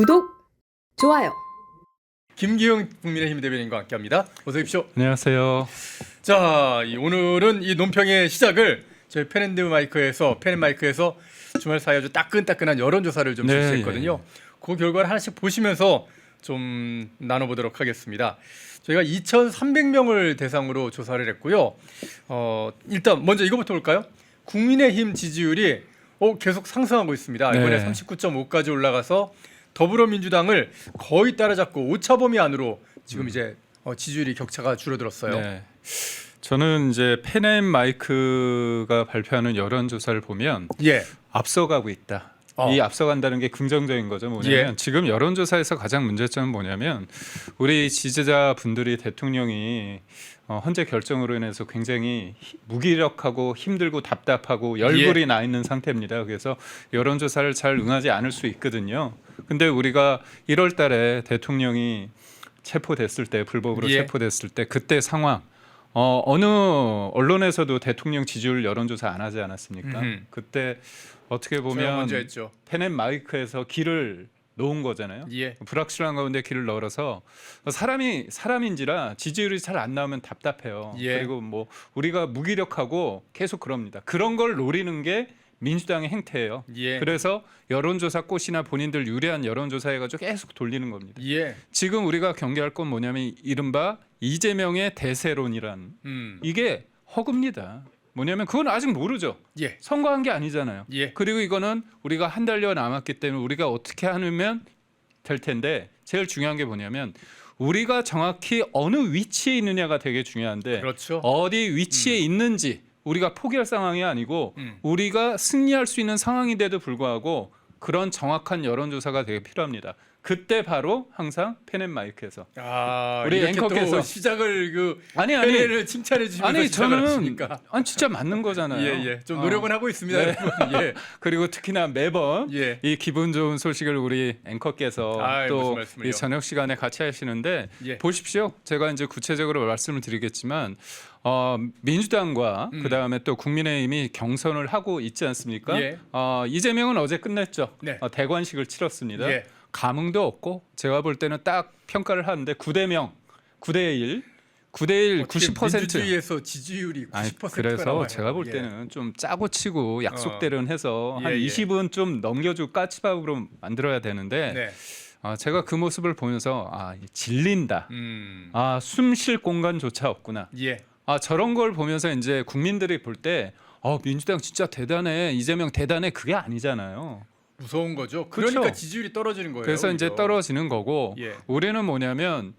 구독, 좋아요. 김기용 국민의힘 대변인과 함께합니다. 어서 오십시오. 안녕하세요. 자, 이 오늘은 이 논평의 시작을 저희 펜앤드 마이크에서 펜앤마이크에서 주말 사이 아주 따끈따끈한 여론조사를 좀 네, 실시했거든요. 그 결과를 하나씩 보시면서 좀 나눠보도록 하겠습니다. 저희가 2,300명을 대상으로 조사를 했고요. 어, 일단 먼저 이거부터 볼까요? 국민의힘 지지율이 어, 계속 상승하고 있습니다. 이번에 네. 39.5까지 올라가서 더불어민주당을 거의 따라잡고 오차 범위 안으로 지금 이제 어, 지지율이 격차가 줄어들었어요. 음. 네. 저는 이제 펜앤 마이크가 발표하는 여론 조사를 보면 예. 앞서가고 있다. 어. 이 앞서간다는 게 긍정적인 거죠. 뭐냐면 예. 지금 여론조사에서 가장 문제점은 뭐냐면 우리 지지자 분들이 대통령이 어, 헌재 결정으로 인해서 굉장히 히- 무기력하고 힘들고 답답하고 예. 열불이 나 있는 상태입니다. 그래서 여론조사를 잘 응하지 않을 수 있거든요. 근데 우리가 1월 달에 대통령이 체포됐을 때 불법으로 예. 체포됐을 때 그때 상황 어, 어느 언론에서도 대통령 지지율 여론조사 안 하지 않았습니까? 음흠. 그때 어떻게 보면 먼저 했죠. 펜앤 마이크에서 길을 놓은 거잖아요. 예. 불확실한 가운데 길을 넣어서 사람이 사람인지라 지지율이 잘 안 나오면 답답해요. 예. 그리고 뭐 우리가 무기력하고 계속 그럽니다. 그런 걸 노리는 게 민주당의 행태예요. 예. 그래서 여론조사 꽃이나 본인들 유리한 여론조사 해가지고 계속 돌리는 겁니다. 예. 지금 우리가 경계할 건 뭐냐면 이른바 이재명의 대세론이란 음. 이게 허구입니다. 뭐냐면 그건 아직 모르죠. 예. 선거한 게 아니잖아요. 예. 그리고 이거는 우리가 한 달여 남았기 때문에 우리가 어떻게 하면 될 텐데 제일 중요한 게 뭐냐면 우리가 정확히 어느 위치에 있느냐가 되게 중요한데 그렇죠. 어디 위치에 있는지 우리가 포기할 상황이 아니고 음. 우리가 승리할 수 있는 상황인데도 불구하고 그런 정확한 여론조사가 되게 필요합니다. 그때 바로 항상 펜앤마이크에서 아, 우리 이렇게 앵커께서 또 시작을 그 아니 아니 팬을 칭찬해 주시면서 아니 저는. 아니 진짜 맞는 거잖아요. 예, 예. 좀 어. 노력은 하고 있습니다. 네. 여러분. 예. 그리고 특히나 매번 예. 이 기분 좋은 소식을 우리 앵커께서 아이, 무슨 또 말씀을요. 이 저녁 시간에 같이 하시는데 예. 보십시오. 제가 이제 구체적으로 말씀을 드리겠지만 어, 민주당과 음. 그 다음에 또 국민의힘이 경선을 하고 있지 않습니까? 예. 어, 이재명은 어제 끝냈죠. 네. 어, 대관식을 치렀습니다. 예. 감흥도 없고 제가 볼 때는 딱 평가를 하는데 9대 명, 9대 1, 9대 1, 어떻게 90%. 민주주의에서 지지율이 90%가 아니, 그래서 나와요. 제가 볼 예. 때는 좀 짜고 치고 약속대로 해서 예, 한 예. 20은 좀 넘겨주고 까치밥으로 만들어야 되는데 네. 아, 제가 그 모습을 보면서 아 질린다. 음. 아 숨 쉴 공간조차 없구나. 예. 아 저런 걸 보면서 이제 국민들이 볼 때 어, 민주당 진짜 대단해 이재명 대단해 그게 아니잖아요. 무서운 거죠. 그렇죠. 그러니까 지지율이 떨어지는 거예요. 그래서 이제 오히려. 떨어지는 거고 예. 우리는 뭐냐면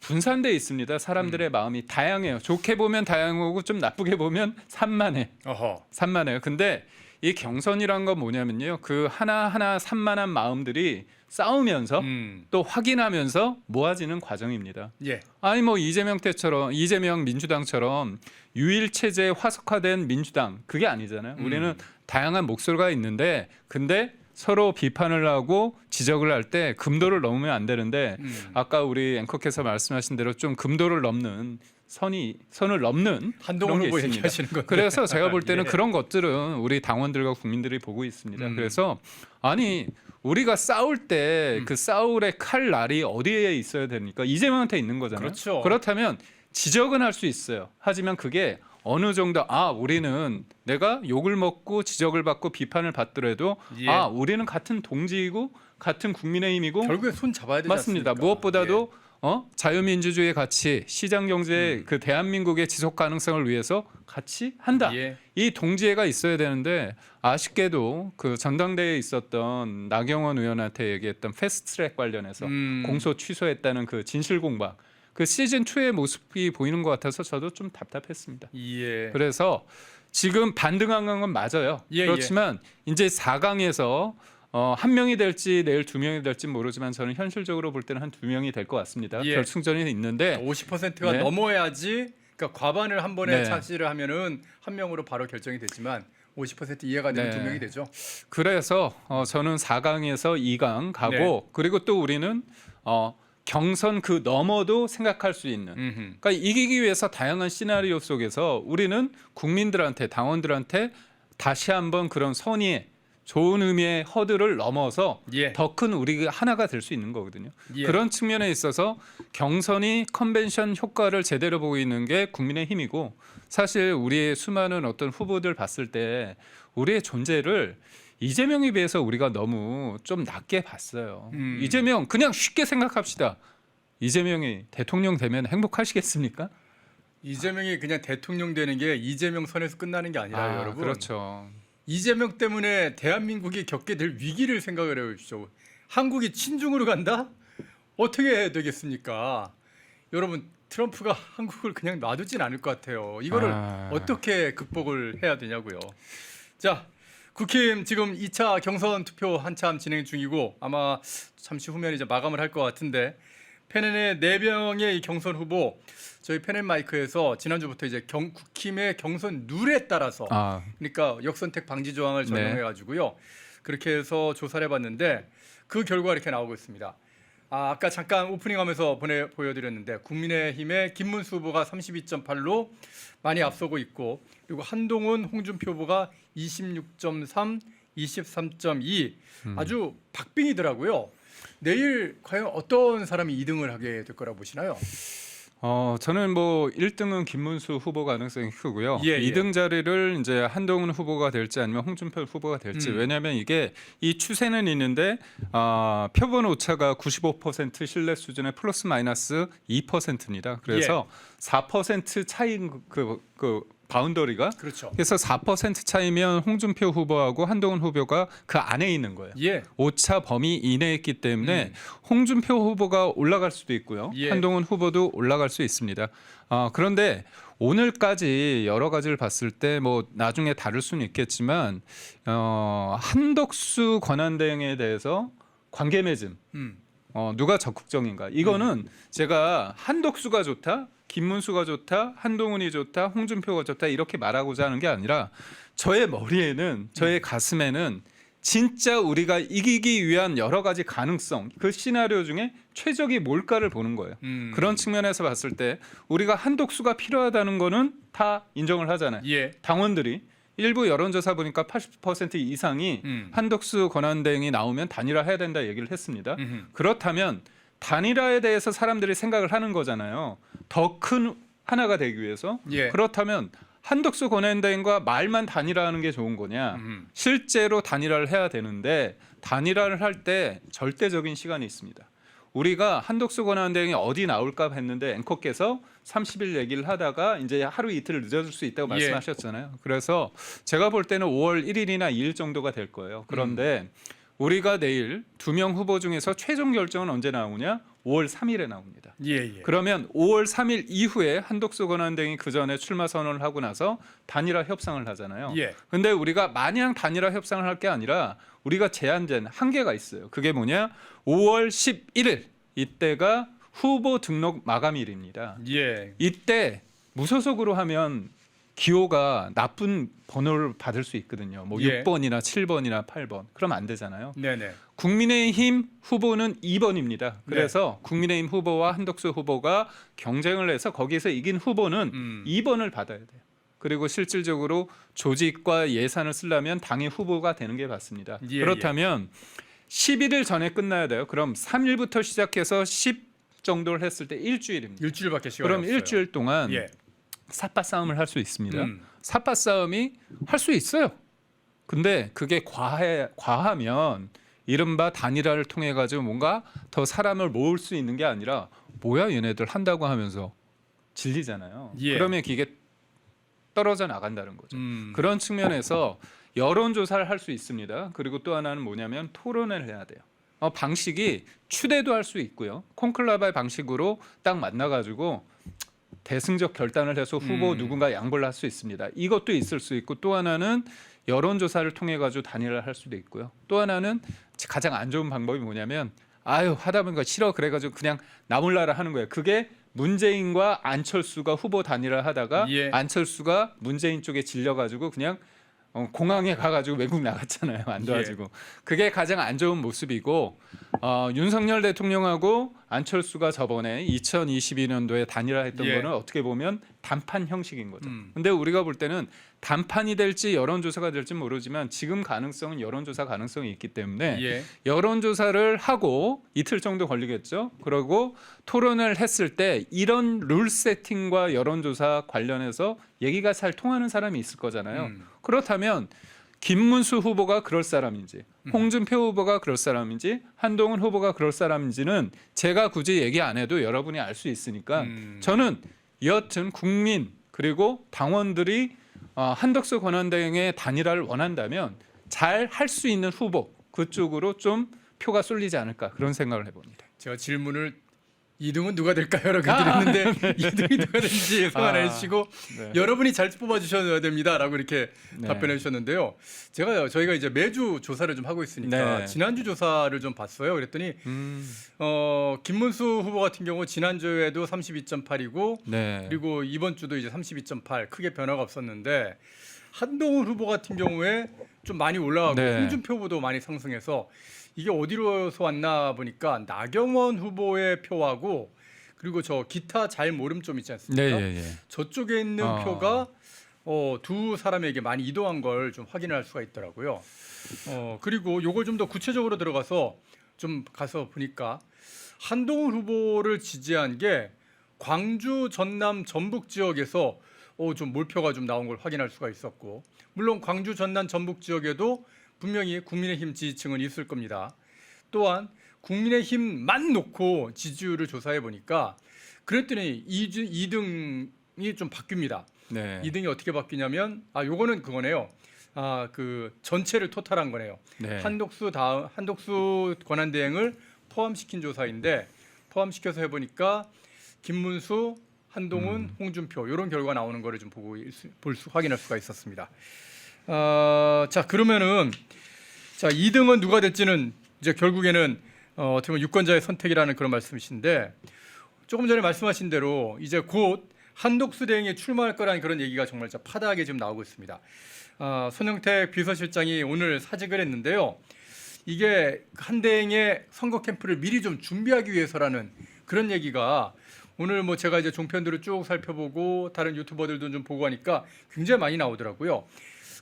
분산돼 있습니다. 음. 사람들의 마음이 다양해요. 좋게 보면 다양하고 좀 나쁘게 보면 산만해. 어허. 산만해요. 근데 이 경선이란 건 뭐냐면요. 그 하나하나 산만한 마음들이 싸우면서 음. 또 확인하면서 모아지는 과정입니다. 예. 아니 뭐 이재명 때처럼 이재명 민주당처럼 유일 체제 화석화된 민주당 그게 아니잖아요. 음. 우리는 다양한 목소리가 있는데 근데 서로 비판을 하고 지적을 할 때 금도를 넘으면 안 되는데 음. 아까 우리 앵커께서 말씀하신 대로 좀 금도를 넘는 선이 선을 넘는 한동훈 후보. 얘기하시는 건데. 그래서 제가 볼 때는 예. 그런 것들은 우리 당원들과 국민들이 보고 있습니다. 음. 그래서 아니 우리가 싸울 때 음. 그 싸울의 칼 날이 어디에 있어야 됩니까? 이재명한테 있는 거잖아요. 그렇죠. 그렇다면 지적은 할 수 있어요. 하지만 그게 어느 정도 아 우리는 내가 욕을 먹고 지적을 받고 비판을 받더라도 예. 아 우리는 같은 동지이고 같은 국민의힘이고 결국에 손 잡아야 되지 맞습니다. 않습니까? 무엇보다도 어? 자유민주주의 가치, 시장 경제 음. 그 대한민국의 지속 가능성을 위해서 같이 한다. 예. 이 동지애가 있어야 되는데 아쉽게도 그 전당대회에 있었던 나경원 의원한테 얘기했던 패스트트랙 관련해서 음. 공소 취소했다는 그 진실 공방 그 시즌 2의 모습이 보이는 것 같아서 저도 좀 답답했습니다. 예. 그래서 지금 반등한 건 맞아요. 예, 그렇지만 이제 4강에서 어, 한 명이 될지 내일 두 명이 될지 모르지만 저는 현실적으로 볼 때는 한 두 명이 될 것 같습니다. 예. 결승전이 있는데 50%가 네. 넘어야지 그러니까 과반을 한 번에 네. 차지를 하면은 한 명으로 바로 결정이 되지만 50% 이하가 되면 네. 두 명이 되죠. 그래서 어, 저는 4강에서 2강 가고 네. 그리고 또 우리는 어, 경선 그 너머도 생각할 수 있는. 그러니까 이기기 위해서 다양한 시나리오 속에서 우리는 국민들한테 당원들한테 다시 한번 그런 선의의 좋은 의미의 허들을 넘어서 예. 더 큰 우리가 하나가 될 수 있는 거거든요. 예. 그런 측면에 있어서 경선이 컨벤션 효과를 제대로 보고 있는 게 국민의 힘이고 사실 우리의 수많은 어떤 후보들 봤을 때 우리의 존재를 이재명에 비해서 우리가 너무 좀 낮게 봤어요. 음. 이재명 그냥 쉽게 생각합시다. 이재명이 대통령 되면 행복하시겠습니까? 이재명이 그냥 대통령 되는 게 이재명 선에서 끝나는 게 아니라 요 여러분. 그렇죠. 이재명 때문에 대한민국이 겪게 될 위기를 생각을 해 보십시오. 한국이 친중으로 간다? 어떻게 되겠습니까? 여러분 트럼프가 한국을 그냥 놔두진 않을 것 같아요. 이거를 아. 어떻게 극복을 해야 되냐고요. 자, 국힘 지금 2차 경선 투표 한참 진행 중이고 아마 잠시 후면 이제 마감을 할 것 같은데 페넨의 네 명의 이 경선 후보 저희 페넨 마이크에서 지난주부터 이제 경, 국힘의 경선 룰에 따라서 아, 그러니까 역선택 방지 조항을 네. 적용해 가지고요. 그렇게 해서 조사를 해봤는데 그 결과가 이렇게 나오고 있습니다. 아, 아까 잠깐 오프닝 하면서 보내 보여드렸는데 국민의힘의 김문수 후보가 32.8로 많이 앞서고 있고 그리고 한동훈, 홍준표 후보가 26.3, 23.2 음. 아주 박빙이더라고요. 내일 과연 어떤 사람이 2등을 하게 될 거라고 보시나요? 어, 저는 뭐 1등은 김문수 후보 가능성이 크고요. 예, 예. 2등 자리를 이제 한동훈 후보가 될지 아니면 홍준표 후보가 될지. 음. 왜냐하면 이게 이 추세는 있는데 아, 표본 오차가 95% 신뢰 수준의 플러스 마이너스 2%입니다. 그래서 예. 4% 차이인 그, 그 바운더리가 그렇죠. 그래서 4% 차이면 홍준표 후보하고 한동훈 후보가 그 안에 있는 거예요. 예. 오차 범위 이내에 있기 때문에 홍준표 후보가 올라갈 수도 있고요. 예. 한동훈 후보도 올라갈 수 있습니다. 아, 그런데 오늘까지 여러 가지를 봤을 때 뭐 나중에 다를 수는 있겠지만 어, 한덕수 권한대행에 대해서 관계 맺음 음. 어, 누가 적극적인가? 이거는 제가 한덕수가 좋다, 김문수가 좋다, 한동훈이 좋다, 홍준표가 좋다 이렇게 말하고자 하는 게 아니라 저의 머리에는 저의 가슴에는 진짜 우리가 이기기 위한 여러 가지 가능성 그 시나리오 중에 최적이 뭘까를 보는 거예요. 음. 그런 측면에서 봤을 때 우리가 한독수가 필요하다는 거는 다 인정을 하잖아요. 예. 당원들이 일부 여론조사 보니까 80% 이상이 음. 한덕수 권한대행이 나오면 단일화해야 된다 얘기를 했습니다. 음흠. 그렇다면 단일화에 대해서 사람들이 생각을 하는 거잖아요. 더 큰 하나가 되기 위해서. 예. 그렇다면 한덕수 권한대행과 말만 단일화하는 게 좋은 거냐? 음흠. 실제로 단일화를 해야 되는데 단일화를 할 때 절대적인 시간이 있습니다. 우리가 한덕수 권한대행이 어디 나올까 했는데 앵커께서 30일 얘기를 하다가 이제 하루 이틀 늦어질 수 있다고 예. 말씀하셨잖아요. 그래서 제가 볼 때는 5월 1일이나 2일 정도가 될 거예요. 그런데 우리가 내일 두 명 후보 중에서 최종 결정은 언제 나오냐? 5월 3일에 나옵니다. 예, 예. 그러면 5월 3일 이후에 한덕수 권한대행이 그 전에 출마 선언을 하고 나서 단일화 협상을 하잖아요. 예. 근데 우리가 마냥 단일화 협상을 할 게 아니라 우리가 제한된 한계가 있어요. 그게 뭐냐? 5월 11일 이때가 후보 등록 마감일입니다. 예. 이때 무소속으로 하면 기호가 나쁜 번호를 받을 수 있거든요. 뭐 예. 6번이나 7번이나 8번. 그럼 안 되잖아요. 네, 네. 국민의힘 후보는 2번입니다. 그래서 국민의힘 후보와 한덕수 후보가 경쟁을 해서 거기서 이긴 후보는 음. 2번을 받아야 돼요. 그리고 실질적으로 조직과 예산을 쓰려면 당의 후보가 되는 게 맞습니다. 예, 그렇다면 11일 전에 끝나야 돼요. 그럼 3일부터 시작해서 10 정도를 했을 때 일주일입니다. 일주일밖에 시간이 그럼 없어요. 일주일 동안 예. 삿바 싸움을 할 수 있습니다. 음. 삿바 싸움이 할 수 있어요. 근데 그게 과해 과하면 이른바 단일화를 통해 가지고 뭔가 더 사람을 모을 수 있는 게 아니라 뭐야 얘네들 한다고 하면서 질리잖아요. 예. 그러면 이게 떨어져 나간다는 거죠. 음. 그런 측면에서 여론 조사를 할 수 있습니다. 그리고 또 하나는 뭐냐면 토론을 해야 돼요. 어, 방식이 추대도 할 수 있고요. 콘클라바의 방식으로 딱 만나 가지고 대승적 결단을 해서 후보 음. 누군가 양보를 할 수 있습니다. 이것도 있을 수 있고 또 하나는 여론 조사를 통해 가지고 단일화를 할 수도 있고요. 또 하나는 가장 안 좋은 방법이 뭐냐면 아유 하다 보니까 싫어 그래 가지고 그냥 나 몰라라 하는 거예요. 그게 문재인과 안철수가 후보 단일화 하다가 예. 안철수가 문재인 쪽에 질려 가지고 그냥 어, 공항에 가가지고 외국 나갔잖아요. 안 도와주고 그게 가장 안 좋은 모습이고 어, 윤석열 대통령하고 안철수가 저번에 2022년도에 단일화했던 예. 거는 어떻게 보면 단판 형식인 거죠. 음. 근데 우리가 볼 때는 단판이 될지 여론조사가 될지 모르지만 지금 가능성은 여론조사 가능성이 있기 때문에 예. 여론조사를 하고 이틀 정도 걸리겠죠. 그리고 토론을 했을 때 이런 룰 세팅과 여론조사 관련해서 얘기가 잘 통하는 사람이 있을 거잖아요. 음. 그렇다면 김문수 후보가 그럴 사람인지, 음. 홍준표 후보가 그럴 사람인지, 한동훈 후보가 그럴 사람인지는 제가 굳이 얘기 안 해도 여러분이 알 수 있으니까 음. 저는 여튼 국민 그리고 당원들이 어, 한덕수 권한대행의 단일화를 원한다면 잘 할 수 있는 후보 그쪽으로 좀 표가 쏠리지 않을까 그런 생각을 해봅니다. 제가 질문을 2등은 누가 될까요?라고 드렸는데 2등이 누가 될지 예상 안 아, 해주시고 네. 여러분이 잘 뽑아주셔야 됩니다 라고 이렇게 네. 답변해 주셨는데요. 제가 저희가 이제 매주 조사를 좀 하고 있으니까 네. 지난주 조사를 좀 봤어요. 그랬더니 음, 어, 김문수 후보 같은 경우 지난주에도 32.8이고 네. 그리고 이번 주도 이제 32.8 크게 변화가 없었는데 한동훈 후보 같은 경우에 좀 많이 올라가고 네. 홍준표 후보도 많이 상승해서 이게 어디로서 왔나 보니까 나경원 후보의 표하고 그리고 저 기타 잘 모름 좀 있지 네, 않습니까? 예, 예. 저쪽에 있는 어. 표가 어, 두 사람에게 많이 이동한 걸 좀 확인할 수가 있더라고요. 어, 그리고 요걸 좀 더 구체적으로 들어가서 좀 가서 보니까 한동훈 후보를 지지한 게 광주, 전남, 전북 지역에서 어, 좀 몰표가 좀 나온 걸 확인할 수가 있었고 물론 광주, 전남, 전북 지역에도 분명히 국민의힘 지지층은 있을 겁니다. 또한 국민의힘만 놓고 지지율을 조사해 보니까 그랬더니 2 등이 좀 바뀝니다. 네. 2등이 어떻게 바뀌냐면 아 요거는 그거네요. 아 그 전체를 토탈한 거네요. 네. 한독수 다음 한독수 권한 대행을 포함시킨 조사인데 포함시켜서 해보니까 김문수, 한동훈, 음. 홍준표 이런 결과 나오는 거를 좀 보고 볼 수 확인할 수가 있었습니다. 어, 자 그러면은 자 2등은 누가 될지는 이제 결국에는 어, 어떻게 보면 유권자의 선택이라는 그런 말씀이신데 조금 전에 말씀하신 대로 이제 곧 한독수 대행에 출마할 거라는 그런 얘기가 정말 파다하게 지금 나오고 있습니다. 아, 손영택 비서실장이 오늘 사직을 했는데요. 이게 한 대행의 선거 캠프를 미리 좀 준비하기 위해서라는 그런 얘기가 오늘 뭐 제가 이제 종편들을 쭉 살펴보고 다른 유튜버들도 좀 보고 하니까 굉장히 많이 나오더라고요.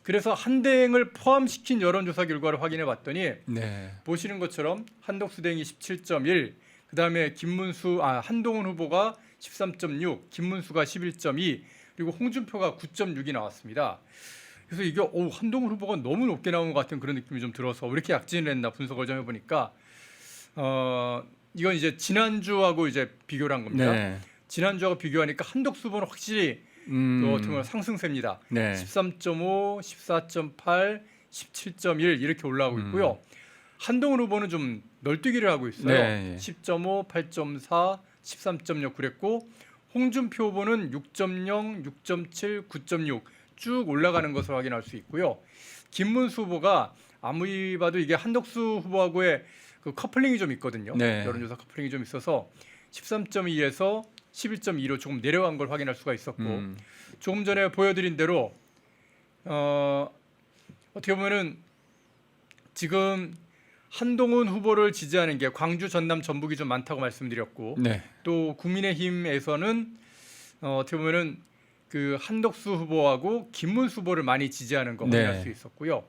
그래서 한 대행을 포함시킨 여론조사 결과를 확인해 봤더니 네. 보시는 것처럼 한덕수 대행이 17.1, 그다음에 김문수 아 한동훈 후보가 13.6, 김문수가 11.2, 그리고 홍준표가 9.6이 나왔습니다. 그래서 이게 오 한동훈 후보가 너무 높게 나온 것 같은 그런 느낌이 좀 들어서 왜 이렇게 약진을 했나 분석을 좀 해보니까 어 이건 이제 지난주하고 이제 비교를 한 겁니다. 네. 지난주하고 비교하니까 한덕수 후보는 확실히 음, 그 어떻게 보면 상승세입니다. 네. 13.5, 14.8, 17.1 이렇게 올라가고 음. 있고요. 한동훈 후보는 좀 널뛰기를 하고 있어요. 네, 예. 10.5, 8.4, 13.6 그랬고 홍준표 후보는 6.0, 6.7, 9.6 쭉 올라가는 것을 확인할 수 있고요. 김문수 후보가 아무리 봐도 이게 한덕수 후보하고의 그 커플링이 좀 있거든요. 네. 여론조사 커플링이 좀 있어서 13.2에서 11.2로 조금 내려간 걸 확인할 수가 있었고 음, 조금 전에 보여드린 대로 어, 어떻게 보면은 지금 한동훈 후보를 지지하는 게 광주, 전남, 전북이 좀 많다고 말씀드렸고 네. 또 국민의힘에서는 어, 어떻게 보면은 그 한덕수 후보하고 김문수 후보를 많이 지지하는 거 네. 확인할 수 있었고요.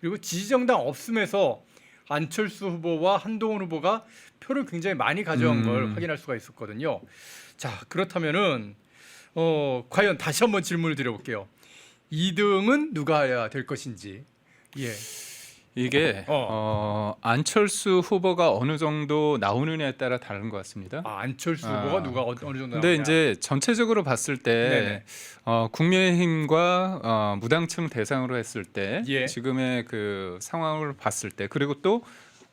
그리고 지지정당 없음에서 안철수 후보와 한동훈 후보가 표를 굉장히 많이 가져간 음. 걸 확인할 수가 있었거든요. 자 그렇다면은 어, 과연 다시 한번 질문을 드려볼게요. 2등은 누가 해야 될 것인지. 예. 이게 어. 어. 안철수 후보가 어느 정도 나오느냐에 따라 다른 것 같습니다. 아, 안철수 아. 후보가 누가 어, 어느 정도 근데 나오냐. 이제 전체적으로 봤을 때 네네. 어, 국민의힘과 어, 무당층 대상으로 했을 때 예. 지금의 그 상황을 봤을 때 그리고 또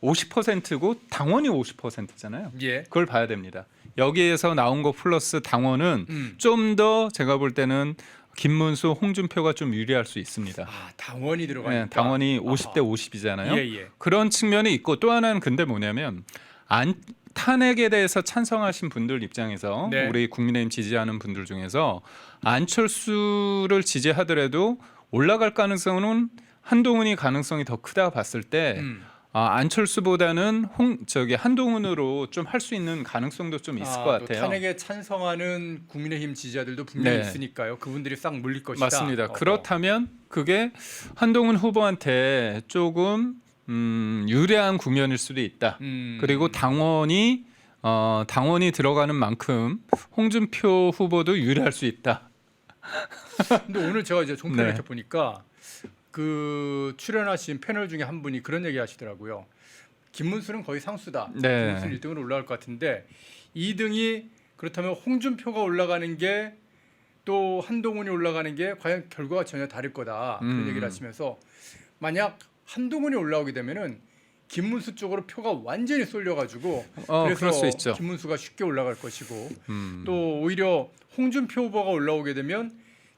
50%고 당원이 50%잖아요. 예. 그걸 봐야 됩니다. 여기에서 나온 거 플러스 당원은 음. 좀 더 제가 볼 때는 김문수, 홍준표가 좀 유리할 수 있습니다. 아, 당원이 들어가니까. 네, 당원이 아하. 50대 50이잖아요. 예, 예. 그런 측면이 있고 또 하나는 근데 뭐냐면 안 탄핵에 대해서 찬성하신 분들 입장에서 네. 우리 국민의힘 지지하는 분들 중에서 안철수를 지지하더라도 올라갈 가능성은 한동훈이 가능성이 더 크다 봤을 때 음. 아, 안철수보다는 홍 저기 한동훈으로 좀 할 수 있는 가능성도 좀 있을 아, 것 또 같아요. 탄핵에 찬성하는 국민의힘 지지자들도 분명히 네. 있으니까요. 그분들이 싹 몰릴 것이다. 맞습니다. 어, 그렇다면 그게 한동훈 후보한테 조금 음, 유리한 국면일 수도 있다. 음. 그리고 당원이 어, 당원이 들어가는 만큼 홍준표 후보도 유리할 수 있다. 근데 오늘 제가 이제 종편 네. 이렇게 보니까 그 출연하신 패널 중에 한 분이 그런 얘기 하시더라고요. 김문수는 거의 상수다. 네. 김문수는 1등으로 올라갈 것 같은데 2등이 그렇다면 홍준표가 올라가는 게 또 한동훈이 올라가는 게 과연 결과가 전혀 다를 거다. 그런 음. 얘기를 하시면서 만약 한동훈이 올라오게 되면은 김문수 쪽으로 표가 완전히 쏠려가지고 어, 그래서. 김문수가 쉽게 올라갈 것이고 음. 또 오히려 홍준표 후보가 올라오게 되면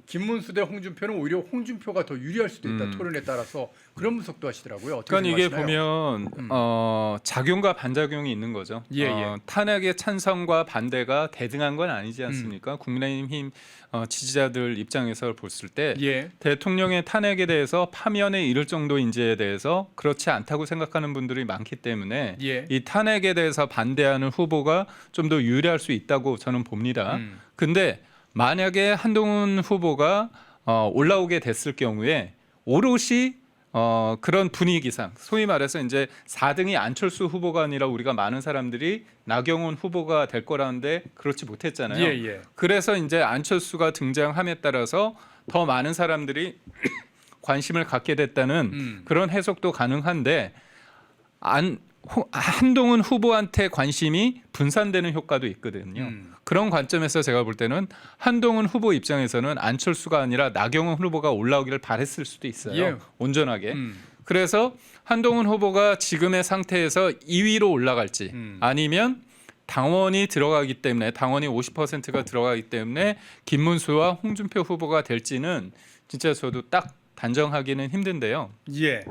김문수 대 홍준표는 오히려 홍준표가 더 유리할 수도 있다 음. 토론에 따라서 그런 분석도 하시더라고요. 그러니까 이게? 보면 음. 어, 작용과 반작용이 있는 거죠. 예, 어, 탄핵의 찬성과 반대가 대등한 건 아니지 않습니까? 음. 국민의힘 어, 지지자들 입장에서 봤을 때 예, 대통령의 탄핵에 대해서 파면에 이를 정도인지에 대해서 그렇지 않다고 생각하는 분들이 많기 때문에 예, 이 탄핵에 대해서 반대하는 후보가 좀 더 유리할 수 있다고 저는 봅니다. 음. 근데 만약에 한동훈 후보가 어, 올라오게 됐을 경우에 오롯이 어, 그런 분위기상 소위 말해서 이제 4등이 안철수 후보가 아니라 우리가 많은 사람들이 나경원 후보가 될 거라는데 그렇지 못했잖아요. 예, 예. 그래서 이제 안철수가 등장함에 따라서 더 많은 사람들이 관심을 갖게 됐다는 음. 그런 해석도 가능한데 안 호- 한동훈 후보한테 관심이 분산되는 효과도 있거든요. 음. 그런 관점에서 제가 볼 때는 한동훈 후보 입장에서는 안철수가 아니라 나경원 후보가 올라오기를 바랬을 수도 있어요. 예. 온전하게. 음. 그래서 한동훈 후보가 지금의 상태에서 2위로 올라갈지 음. 아니면 당원이 들어가기 때문에 당원이 50%가 들어가기 때문에 김문수와 홍준표 후보가 될지는 진짜 저도 딱 단정하기는 힘든데요. 예.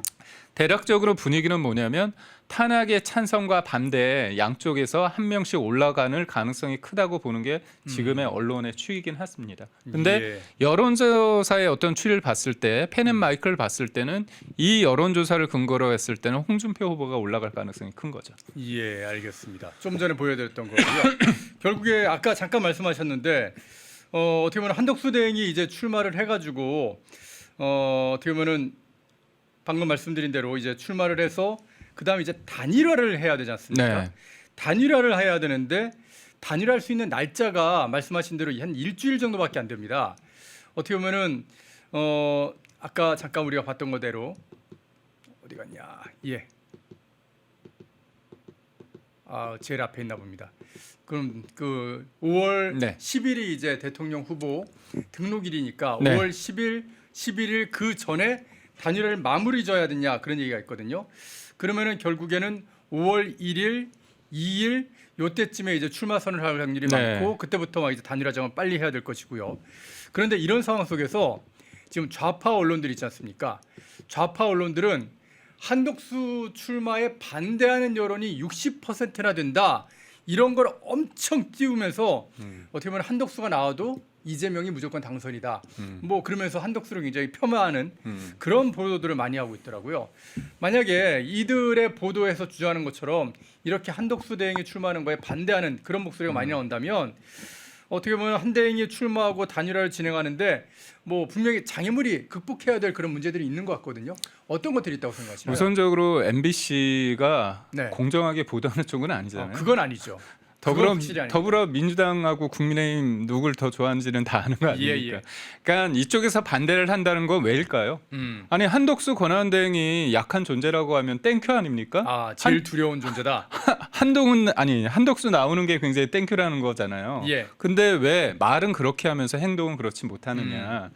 대략적으로 분위기는 뭐냐면 탄핵의 찬성과 반대 양쪽에서 한 명씩 올라가는 가능성이 크다고 보는 게 지금의 언론의 추이긴 했습니다. 근데 예. 여론조사의 어떤 추이를 봤을 때 펜앤 마이크를 봤을 때는 이 여론조사를 근거로 했을 때는 홍준표 후보가 올라갈 가능성이 큰 거죠. 예, 알겠습니다. 좀 전에 보여드렸던 거고요. 결국에 아까 잠깐 말씀하셨는데 어, 어떻게 보면 한덕수 대행이 이제 출마를 해가지고 어, 어떻게 보면은 방금 말씀드린 대로 이제 출마를 해서 그 다음 이제 단일화를 해야 되지 않습니까? 네. 단일화를 해야 되는데 단일화할 수 있는 날짜가 말씀하신 대로 한 일주일 정도밖에 안 됩니다. 어떻게 보면은 어 아까 잠깐 우리가 봤던 거대로 어디 갔냐? 예. 아 제일 앞에 있나 봅니다. 그럼 그 5월 네. 10일이 이제 대통령 후보 등록일이니까 네. 5월 10일, 11일 그 전에 단일화를 마무리 져야 되냐 그런 얘기가 있거든요. 그러면은 결국에는 5월 1일, 2일 요때쯤에 이제 출마 선을 할 확률이 네. 많고 그때부터 막 이제 단일화 정을 빨리 해야 될 것이고요. 그런데 이런 상황 속에서 지금 좌파 언론들 있지 않습니까? 좌파 언론들은 한덕수 출마에 반대하는 여론이 60%나 된다. 이런 걸 엄청 띄우면서 음. 어떻게 보면 한덕수가 나와도 이재명이 무조건 당선이다. 음. 뭐 그러면서 한덕수를 굉장히 폄하하는 음. 그런 보도들을 많이 하고 있더라고요. 만약에 이들의 보도에서 주장하는 것처럼 이렇게 한덕수 대행이 출마하는 거에 반대하는 그런 목소리가 많이 나온다면 어떻게 보면 한 대행이 출마하고 단일화를 진행하는데 뭐 분명히 장애물이 극복해야 될 그런 문제들이 있는 것 같거든요. 어떤 것들이 있다고 생각하시나요? 우선적으로 MBC가 네. 공정하게 보도하는 쪽은 어, 아니잖아요. 그건 아니죠. 더불어 확실히. 더불어 민주당하고 국민의힘 누굴 더 좋아하는지는 다 아는 거 예, 아닙니까? 예. 그러니까 이쪽에서 반대를 한다는 건 왜일까요? 음. 아니 한덕수 권한대행이 약한 존재라고 하면 땡큐 아닙니까? 아 제일 두려운 존재다. 한동훈 아니 한덕수 나오는 게 굉장히 땡큐라는 거잖아요. 예. 근데 왜 말은 그렇게 하면서 행동은 그렇지 못하느냐?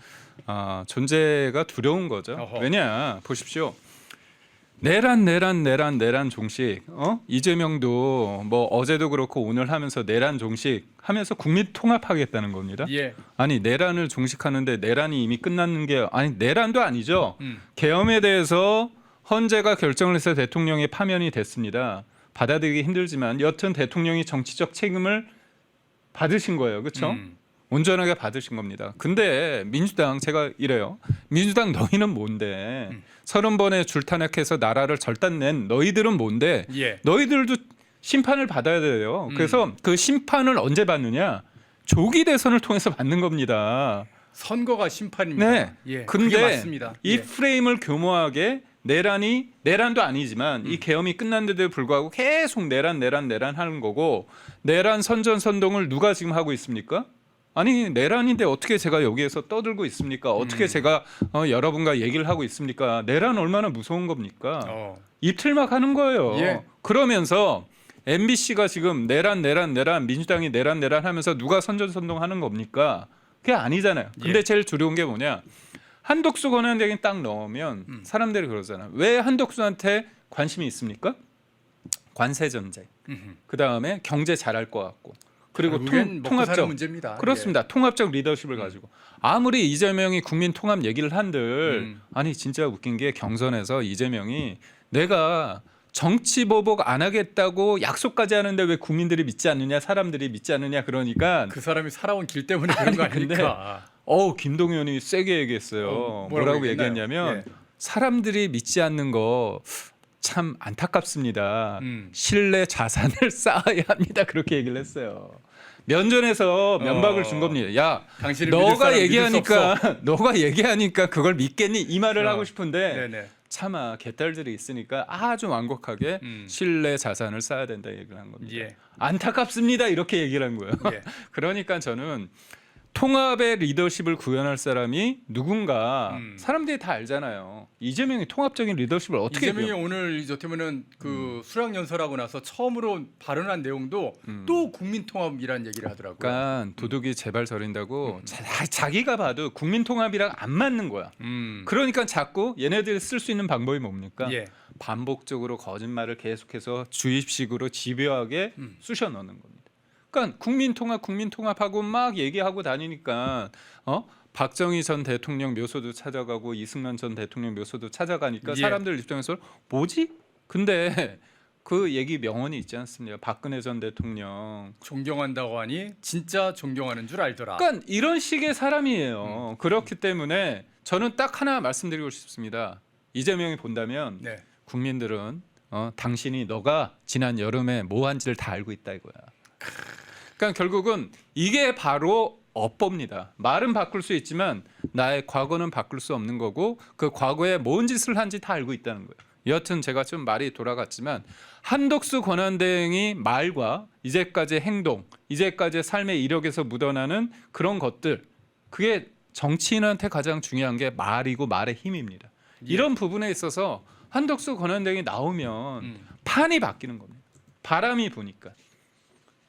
아, 존재가 두려운 거죠. 음. 어허. 왜냐 보십시오. 내란 내란 내란 내란 종식 어 이재명도 뭐 어제도 그렇고 오늘 하면서 내란 종식 하면서 국민 통합하겠다는 겁니다. 예. 아니 내란을 종식하는데 내란이 이미 끝났는 게 아니 내란도 아니죠. 음. 계엄에 대해서 헌재가 결정을 해서 대통령이 파면이 됐습니다. 받아들이기 힘들지만 여튼 대통령이 정치적 책임을 받으신 거예요. 그렇죠? 음. 온전하게 받으신 겁니다. 근데 민주당 제가 이래요. 민주당 너희는 뭔데? 음. 서른 번에 줄타락해서 나라를 절단낸 너희들은 뭔데? 예. 너희들도 심판을 받아야 돼요. 음. 그래서 그 심판을 언제 받느냐? 조기 대선을 통해서 받는 겁니다. 선거가 심판입니다. 네. 예. 근데 그게 맞습니다. 이 예. 프레임을 교모하게 내란이 내란도 아니지만 음. 이 계엄이 끝났는데도 불구하고 계속 내란 내란 내란 하는 거고 내란 선전 선동을 누가 지금 하고 있습니까? 아니 내란인데 어떻게 제가 여기에서 떠들고 있습니까? 어떻게 음. 제가 어, 여러분과 얘기를 하고 있습니까? 내란 얼마나 무서운 겁니까? 어. 입틀막 하는 거예요. 예. 그러면서 MBC가 지금 내란 내란 내란 민주당이 내란 내란 하면서 누가 선전선동하는 겁니까? 그게 아니잖아요. 근데 예. 제일 두려운 게 뭐냐? 한독수 권한대행 딱 넣으면 음. 사람들이 그러잖아요. 왜 한독수한테 관심이 있습니까? 관세 전쟁. 그 다음에 경제 잘할 것 같고 그리고 통, 통합적 문제입니다. 그렇습니다. 통합적 리더십을 가지고 아무리 이재명이 국민 통합 얘기를 한들 음. 아니 진짜 웃긴 게 경선에서 이재명이 내가 정치 보복 안 하겠다고 약속까지 하는데 왜 국민들이 믿지 않느냐 사람들이 믿지 않느냐 그러니까 예. 그 사람이 살아온 길 때문에 그런 거 아닙니까? 어우 김동연이 세게 얘기했어요. 어, 뭐라고, 뭐라고 얘기했냐면 얘기했나요? 사람들이 믿지 않는 거 참 안타깝습니다. 음. 신뢰 자산을 쌓아야 합니다. 그렇게 얘기를 했어요. 면전에서 면박을 어. 준 겁니다. 야, 당신을 믿을 너가 사람 믿을 수 없어. 얘기하니까 너가 얘기하니까 그걸 믿겠니? 이 말을 어. 하고 싶은데 네네. 차마 개딸들이 있으니까 아주 완곡하게 음. 신뢰 자산을 쌓아야 된다 얘기를 한 겁니다. 예. 안타깝습니다. 이렇게 얘기를 한 거예요. 예. 그러니까 저는 통합의 리더십을 구현할 사람이 누군가 음. 사람들이 다 알잖아요. 이재명이 통합적인 리더십을 어떻게 이재명이 해요? 오늘 이렇다면은 그 수락 연설하고 나서 처음으로 발언한 내용도 음. 또 국민 통합이라는 얘기를 하더라고요. 그러니까 도둑이 제발 저린다고 음. 자, 자기가 봐도 국민 통합이랑 안 맞는 거야. 음. 그러니까 자꾸 얘네들이 쓸수 있는 방법이 뭡니까? 예. 반복적으로 거짓말을 계속해서 주입식으로 집요하게 음. 쑤셔 넣는 겁니다. 그러니까 국민 통합 국민 통합하고 막 얘기하고 다니니까 어? 박정희 전 대통령 묘소도 찾아가고 이승만 전 대통령 묘소도 찾아가니까 예. 사람들 입장에서 뭐지? 근데 그 얘기 명언이 있지 않습니까? 박근혜 전 대통령 존경한다고 하니 진짜 존경하는 줄 알더라. 그러니까 이런 식의 음. 사람이에요. 그렇기 때문에 저는 딱 하나 말씀드리고 싶습니다. 이재명이 본다면 네. 국민들은 어, 당신이 너가 지난 여름에 뭐 한지를 다 알고 있다 이거야. 그러니까 결국은 이게 바로 업법입니다. 말은 바꿀 수 있지만 나의 과거는 바꿀 수 없는 거고 그 과거에 뭔 짓을 한지 다 알고 있다는 거예요. 여하튼 제가 좀 말이 돌아갔지만 한덕수 권한대행이 말과 이제까지 행동, 이제까지 삶의 이력에서 묻어나는 그런 것들 그게 정치인한테 가장 중요한 게 말이고 말의 힘입니다. 예. 이런 부분에 있어서 한덕수 권한대행이 나오면 음. 판이 바뀌는 겁니다. 바람이 부니까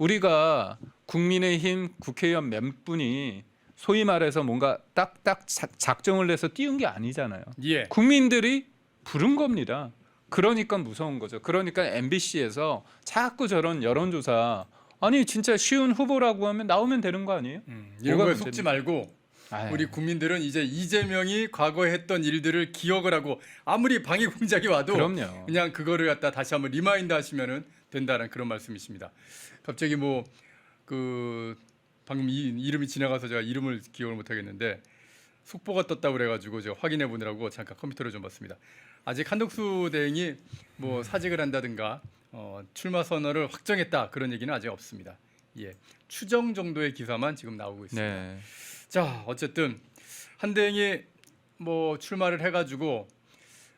우리가 국민의힘 국회의원 몇 분이 소위 말해서 뭔가 딱딱 자- 작정을 내서 띄운 게 아니잖아요. 예. 국민들이 부른 겁니다. 그러니까 무서운 거죠. 그러니까 MBC에서 자꾸 저런 여론조사 아니 진짜 쉬운 후보라고 하면 나오면 되는 거 아니에요? 음. 문제입니까? 속지 말고 아이, 우리 국민들은 이제 이재명이 과거에 했던 일들을 기억을 하고 아무리 방위 공작이 와도 그럼요. 그냥 그거를 갖다 다시 한번 리마인드 하시면은 된다는 그런 말씀이십니다. 갑자기 뭐 그 방금 이 이름이 지나가서 제가 이름을 기억을 못 하겠는데 속보가 떴다고 그래가지고 제가 확인해 보느라고 잠깐 컴퓨터를 좀 봤습니다. 아직 한덕수 대행이 뭐 사직을 한다든가 어, 출마 선언을 확정했다 그런 얘기는 아직 없습니다. 예, 추정 정도의 기사만 지금 나오고 있습니다. 네. 자 어쨌든 한대행이 뭐 출마를 해가지고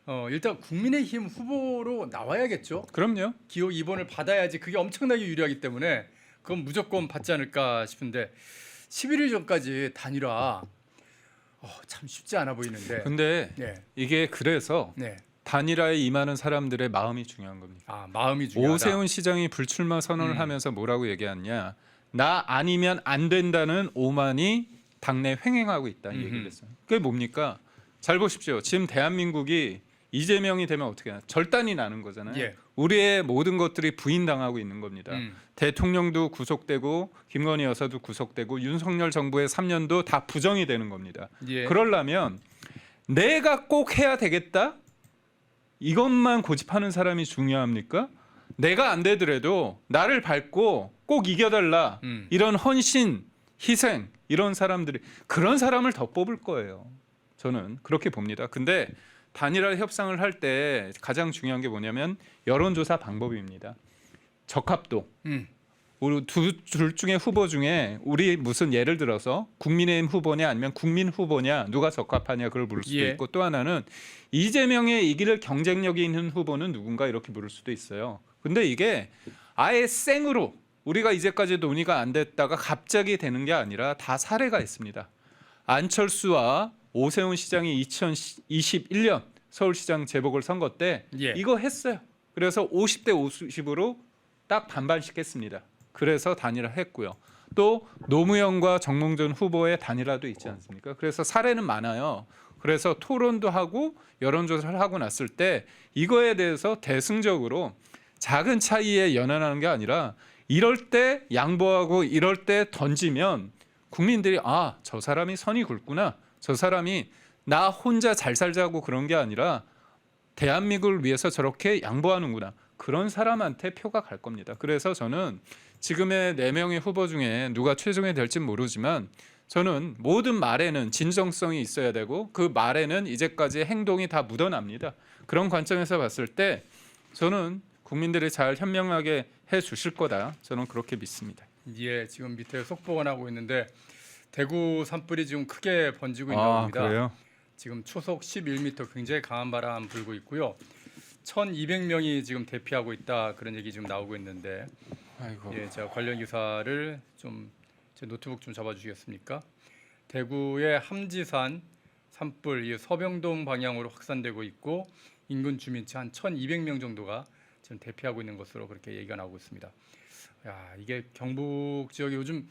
어, 일단 국민의힘 후보로 나와야겠죠. 그럼요. 기호 2번을 받아야지 그게 엄청나게 유리하기 때문에 그건 무조건 받지 않을까 싶은데 11일 전까지 단일화 어, 참 쉽지 않아 보이는데 근데 네, 이게 그래서 네, 단일화에 임하는 사람들의 마음이 중요한 겁니다. 아 마음이 중요하다. 오세훈 시장이 불출마 선언을 음. 하면서 뭐라고 얘기했냐? 나 아니면 안 된다는 오만이 당내 횡행하고 있다 이 얘기를. 했어요. 그게 뭡니까? 잘 보십시오. 지금 대한민국이 이재명이 되면 어떻게 하냐? 절단이 나는 거잖아요. 예. 우리의 모든 것들이 부인당하고 있는 겁니다. 음, 대통령도 구속되고 김건희 여사도 구속되고 윤석열 정부의 3년도 다 부정이 되는 겁니다. 예. 그러려면 내가 꼭 해야 되겠다 이것만 고집하는 사람이 중요합니까? 내가 안 되더라도 나를 밟고 꼭 이겨달라 음. 이런 헌신 희생 이런 사람들이 그런 사람을 더 뽑을 거예요. 저는 그렇게 봅니다. 근데 단일화 협상을 할 때 가장 중요한 게 뭐냐면 여론조사 방법입니다. 적합도. 음. 우리 두, 둘 중에 후보 중에 우리 무슨 예를 들어서 국민의힘 후보냐 아니면 국민 후보냐 누가 적합하냐 그걸 물을 수도 예. 있고 또 하나는 이재명의 이길 경쟁력이 있는 후보는 누군가 이렇게 물을 수도 있어요. 근데 이게 아예 생으로 우리가 이제까지 논의가 안 됐다가 갑자기 되는 게 아니라 다 사례가 있습니다. 안철수와 오세훈 시장이 2021년 서울시장 재보궐 선거 때 예. 이거 했어요. 그래서 50대 50으로 딱 반반씩 했습니다. 그래서 단일화 했고요. 또 노무현과 정몽준 후보의 단일화도 있지 않습니까? 그래서 사례는 많아요. 그래서 토론도 하고 여론조사를 하고 났을 때 이거에 대해서 대승적으로 작은 차이에 연연하는 게 아니라 이럴 때 양보하고 이럴 때 던지면 국민들이 아 저 사람이 선이 굵구나 저 사람이 나 혼자 잘 살자고 그런 게 아니라 대한민국을 위해서 저렇게 양보하는구나 그런 사람한테 표가 갈 겁니다. 그래서 저는 지금의 네 명의 후보 중에 누가 최종이 될지 모르지만 저는 모든 말에는 진정성이 있어야 되고 그 말에는 이제까지 행동이 다 묻어납니다. 그런 관점에서 봤을 때 저는 국민들이 잘 현명하게 해 주실 거다. 저는 그렇게 믿습니다. 예, 지금 밑에 속보가 나고 있는데 대구 산불이 지금 크게 번지고 있다고 아, 합니다. 지금 초속 11m 굉장히 강한 바람 불고 있고요. 1,200명이 지금 대피하고 있다 그런 얘기 지금 나오고 있는데 아이고. 예, 제가 관련 기사를 좀 제 노트북 좀 잡아주시겠습니까? 대구의 함지산 산불 이 서병동 방향으로 확산되고 있고 인근 주민치 한 1,200명 정도가 지금 대피하고 있는 것으로 그렇게 얘기가 나오고 있습니다. 야 이게 경북 지역이 요즘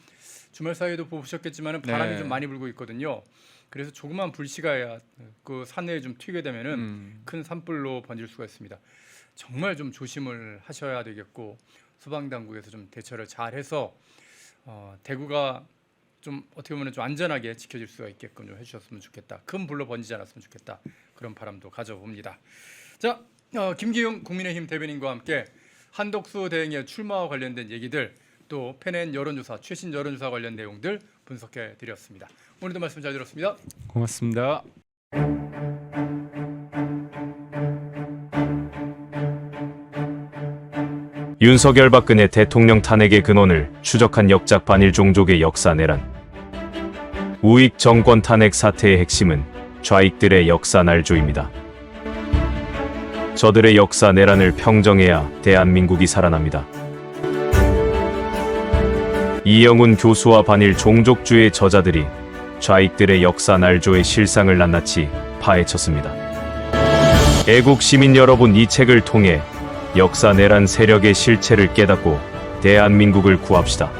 주말 사이에도 보셨겠지만 바람이 네. 좀 많이 불고 있거든요. 그래서 조그만 불씨가 그 산내에 좀 튀게 되면은 음. 큰 산불로 번질 수가 있습니다. 정말 좀 조심을 하셔야 되겠고 소방 당국에서 좀 대처를 잘해서 어, 대구가 좀 어떻게 보면 좀 안전하게 지켜질 수가 있게끔 좀 해주셨으면 좋겠다. 큰 불로 번지지 않았으면 좋겠다. 그런 바람도 가져봅니다. 자, 어, 김기용 국민의힘 대변인과 함께 한독수 대행의 출마와 관련된 얘기들 또 페넨 여론조사 최신 여론조사 관련 내용들 분석해 드렸습니다. 오늘도 말씀 잘 들었습니다. 고맙습니다. 윤석열 박근혜 대통령 탄핵의 근원을 추적한 역작 반일 종족의 역사 내란. 우익 정권 탄핵 사태의 핵심은 좌익들의 역사 날조입니다. 저들의 역사 내란을 평정해야 대한민국이 살아납니다. 이영훈 교수와 반일 종족주의 저자들이 좌익들의 역사 날조의 실상을 낱낱이 파헤쳤습니다. 애국 시민 여러분 이 책을 통해 역사 내란 세력의 실체를 깨닫고 대한민국을 구합시다.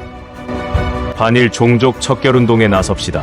반일 종족 척결운동에 나섭시다.